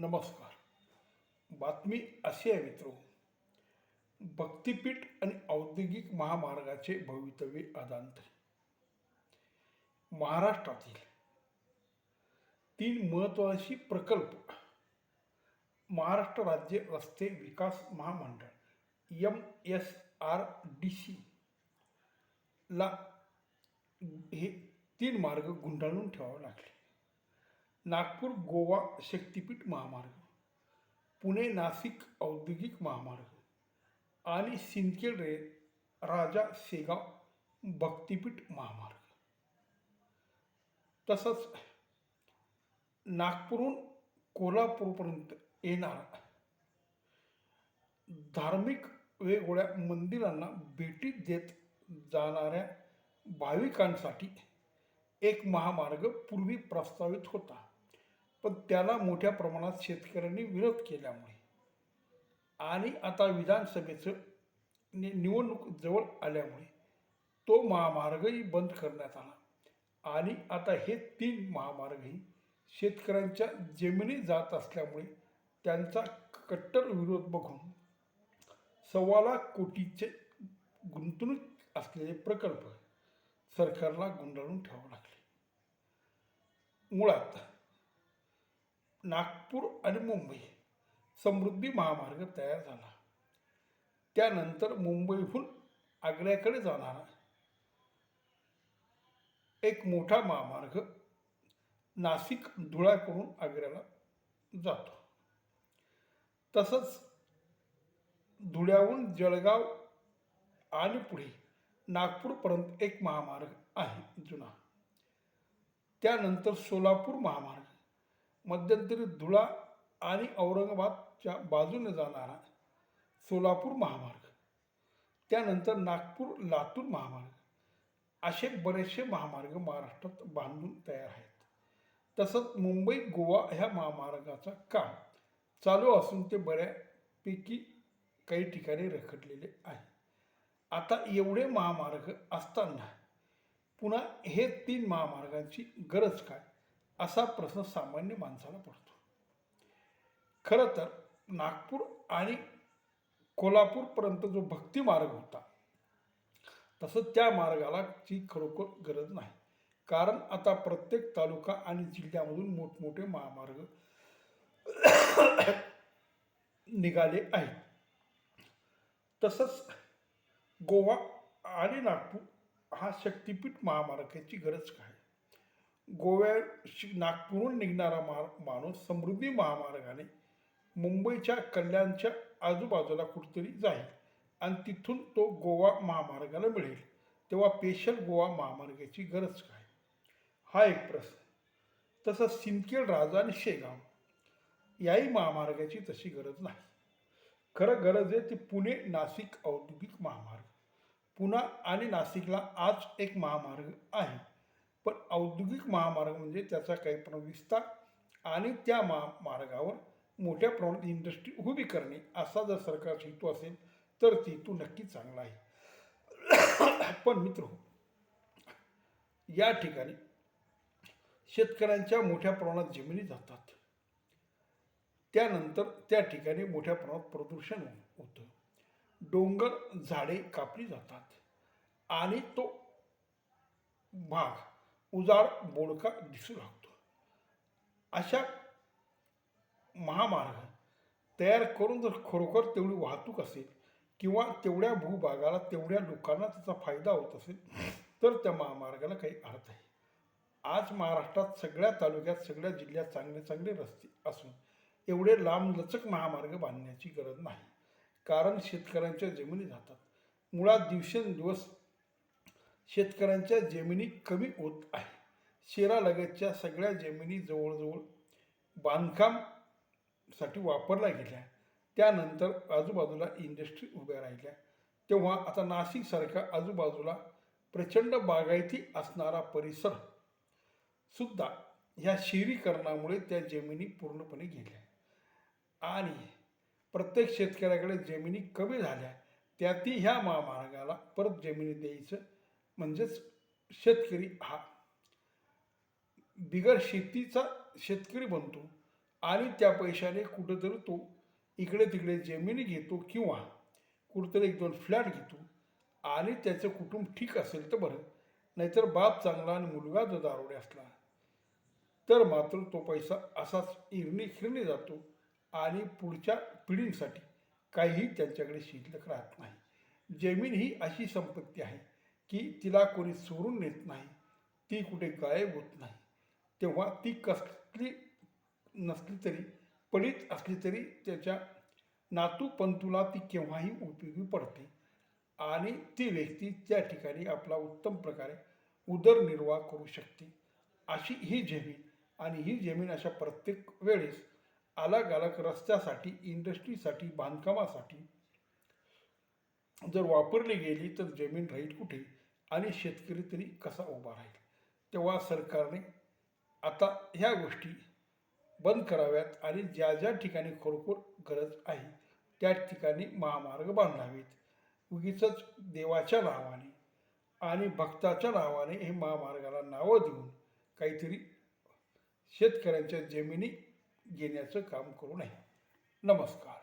नमस्कार. बातमी अशी आहे मित्र. भक्तिपीठ आणि औद्योगिक महामार्गाचे भवितव्य अदांत. महाराष्ट्रातील तीन महत्त्वाची प्रकल्प महाराष्ट्र राज्य रस्ते विकास महामंडळ M S R D C ला हे तीन मार्ग गुंडाळून ठेवावे लागले. नागपूर गोवा शक्तिपीठ महामार्ग पुणे नाशिक औद्योगिक महामार्ग आणि सिंदखेड रे राजा सेगाव भक्तिपीठ महामार्ग. तसंच नागपूरहून कोल्हापूरपर्यंत येणारा धार्मिक वेगवेगळ्या मंदिरांना भेटी देत जाणाऱ्या भाविकांसाठी एक महामार्ग पूर्वी प्रस्तावित होता. पण त्याला मोठ्या प्रमाणात शेतकऱ्यांनी विरोध केल्यामुळे. आणि आता विधानसभेचं नि निवडणूक जवळ आल्यामुळे तो महामार्गही बंद करण्यात आला. आणि आता हे तीन महामार्गही शेतकऱ्यांच्या जमिनी जात असल्यामुळे त्यांचा कट्टर विरोध बघून सव्वा लाख कोटीचे गुंतवणूक असलेले प्रकल्प सरकारला गुंडाळून ठेवावे लागले. मुळात नागपूर आणि मुंबई समृद्धी महामार्ग तयार झाला. त्यानंतर मुंबईहून आग्र्याकडे जाणारा एक मोठा महामार्ग नाशिक धुळ्याकडून आग्र्याला जातो. तसंच धुळ्याहून जळगाव आणि पुढे नागपूरपर्यंत एक महामार्ग आहे जुना. त्यानंतर सोलापूर महामार्ग. मध्यंतरी धुळा आणि औरंगाबादच्या बाजूने जाणारा सोलापूर महामार्ग त्यानंतर नागपूर लातूर महामार्ग असे बरेचसे महामार्ग महाराष्ट्रात बांधून तयार आहेत. तसंच मुंबई गोवा ह्या महामार्गाचं काम चालू असून ते बऱ्यापैकी काही ठिकाणी रखडलेले आहे. आता एवढे महामार्ग असताना पुन्हा हे तीन महामार्गांची गरज काय? असा प्रश्न सामान्य माणसाला पडतो. खरं तर नागपूर आणि कोल्हापूरपर्यंत जो भक्ती मार्ग होता तसं त्या मार्गाला ची खरोखर गरज नाही. कारण आता प्रत्येक तालुका आणि जिल्ह्यामधून मोठमोठे महामार्ग निघाले आहेत. तसंच गोवा आणि नागपूर हा शक्तिपीठ महामार्गाची गरज काय? गोव्या शि- नागपूरहून निघणारा मार माणूस समृद्धी महामार्गाने मुंबईच्या कल्याणच्या आजूबाजूला कुठेतरी जाईल. आणि तिथून तो गोवा महामार्गाला मिळेल. तेव्हा पेशल गोवा महामार्गाची गरज काय? हा एक प्रश्न. तसंच सिंदखेड राजा आणि शेगाव याही महामार्गाची तशी गरज नाही. खरं गरज आहे ती पुणे नाशिक औद्योगिक महामार्ग. पुणा आणि नाशिकला आज एक महामार्ग आहे. पण औद्योगिक महामार्ग म्हणजे त्याचा काही पण विस्तार आणि त्या महामार्गावर मोठ्या प्रमाणात इंडस्ट्री उभी करणे असा जर सरकारचा हेतू असेल तर ती तू नक्की चांगला आहे. पण मित्र या ठिकाणी शेतकऱ्यांच्या मोठ्या प्रमाणात जमिनी जातात. त्यानंतर त्या ठिकाणी मोठ्या प्रमाणात प्रदूषण होतं. डोंगर झाडे कापली जातात. आणि तो भाग उजाड बोडका दिसू लागतो. अशा महामार्ग तयार करून जर खरोखर तेवढी वाहतूक असेल किंवा तेवढ्या भूभागाला तेवढ्या लोकांना त्याचा फायदा होत असेल तर त्या महामार्गाला काही अर्थ आहे. आज महाराष्ट्रात सगळ्या तालुक्यात सगळ्या जिल्ह्यात चांगले चांगले रस्ते असून एवढे लांबलचक महामार्ग बांधण्याची गरज नाही. कारण शेतकऱ्यांच्या जमिनी जातात. मुळात दिवसेंदिवस शेतकऱ्यांच्या जमिनी कमी होत आहे. शेरालगतच्या सगळ्या जमिनी जवळजवळ बांधकामसाठी वापरल्या गेल्या. त्यानंतर आजूबाजूला इंडस्ट्री उभ्या राहिल्या. तेव्हा आता नाशिकसारख्या आजूबाजूला प्रचंड बागायती असणारा परिसर सुद्धा ह्या शहरीकरणामुळे त्या जमिनी पूर्णपणे गेल्या. आणि प्रत्येक शेतकऱ्याकडे जमिनी कमी झाल्या. त्यातही ह्या महामार्गाला परत जमिनी द्यायचं म्हणजेच शेतकरी हा. बिगर शेतीचा शेतकरी बनतो आणि त्या पैशाने कुठंतरी तो इकडे तिकडे जमिनी घेतो किंवा कुठंतरी एक दोन फ्लॅट घेतो आणि त्याचं कुटुंब ठीक असेल तर बरं नाहीतर बाप चांगला आणि मुलगा जर दारोडे असला तर मात्र तो पैसा असाच इरणी खिरणी जातो आणि पुढच्या पिढींसाठी काहीही त्यांच्याकडे शिल्लक राहत नाही. जमीन ही अशी संपत्ती आहे की तिला कोणी सोडून नेत नाही. ती कुठे गायब होत नाही. तेव्हा ती कसली नसली तरी पडीत असली तरी त्याच्या नातू पंतूला ती केव्हाही उपयोगी पडते. आणि ती व्यक्ती त्या ठिकाणी आपला उत्तम प्रकारे उदरनिर्वाह करू शकते. अशी ही जमीन आणि ही जमीन अशा प्रत्येक वेळेस अलग अलग रस्त्यासाठी इंडस्ट्रीसाठी बांधकामासाठी जर वापरली गेली तर जमीन राहील कुठे? आणि शेतकरी तरी कसा उभा राहील? तेव्हा सरकारने आता ह्या गोष्टी बंद कराव्यात आणि ज्या ज्या ठिकाणी खरोखर गरज आहे त्या ठिकाणी महामार्ग बांधावेत. उगीच देवाच्या नावाने आणि भक्ताच्या नावाने हे महामार्गाला नावं देऊन काहीतरी शेतकऱ्यांच्या जमिनी घेण्याचं काम करू नये. नमस्कार.